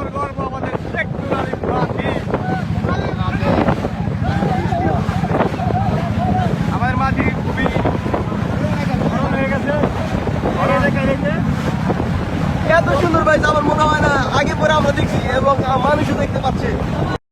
মৃত্যুর গর্ব আমাদের শেখ মুজিব মাঝি আমাদের মাঝি গেছে। এত সুন্দর ভাই আমার মনে হয় না, আগে পরে আমরা দেখছি এবং মানুষও দেখতে পাচ্ছে।